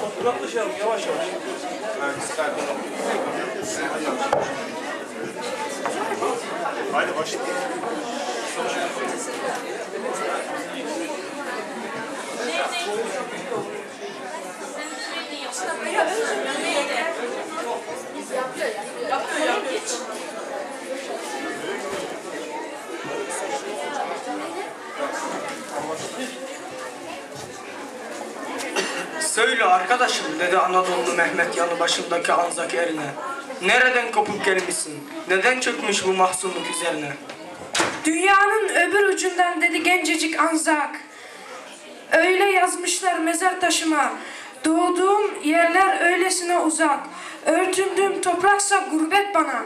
Topraklaşalım yavaş yavaş. Haydi başlayalım. Thank you. Söyle arkadaşım dedi Anadolu Mehmet yanı başındaki Anzak erine. Nereden kopup gelmişsin? Neden çökmüş bu mahzunluk üzerine? Dünyanın öbür ucundan dedi gencecik Anzak. Öyle yazmışlar mezar taşıma. Doğduğum yerler öylesine uzak. Örtündüğüm topraksa gurbet bana.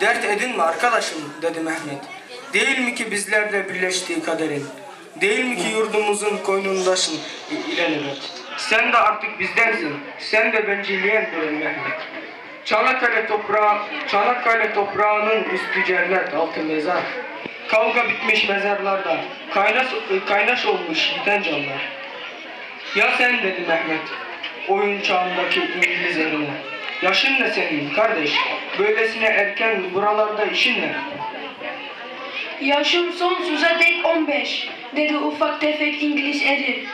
Dert edinme arkadaşım dedi Mehmet. Değil mi ki bizlerle birleştiği kaderin? Değil mi ki yurdumuzun koynundaşın ilenibet? Sen de artık bizdensin. Sen de bencilliğe durun Mehmet. Çanakkale toprağı, Çanakkale toprağının üstü cennet, altı mezar. Kavga bitmiş mezarlarda, kaynaş, kaynaş olmuş biten canlar. Ya sen dedi Mehmet, oyun çağındaki İngiliz eline. Yaşın ne senin kardeş? Böylesine erken buralarda işin ne? Yaşım sonsuza dek 15 dedi ufak tefek İngiliz eri.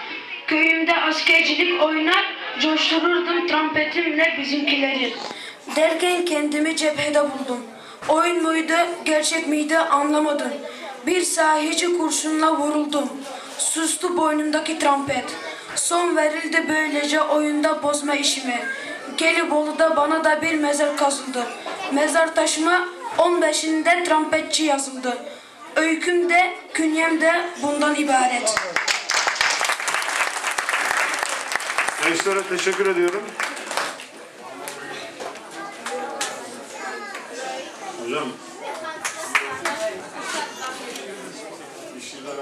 Köyümde askercilik oynar coştururdum trompetimle bizimkileri. Derken kendimi cephede buldum. Oyun muydu, gerçek miydi anlamadım. Bir sahici kurşunla vuruldum. Sustu boynumdaki trompet. Son verildi böylece oyunda bozma işimi. Gelibolu'da bana da bir mezar kazıldı. Mezar taşıma 15'inde trompetçi yazıldı. Öyküm de, künyem de bundan ibaret. Gençlere teşekkür ediyorum. Hocam. Bir şeyler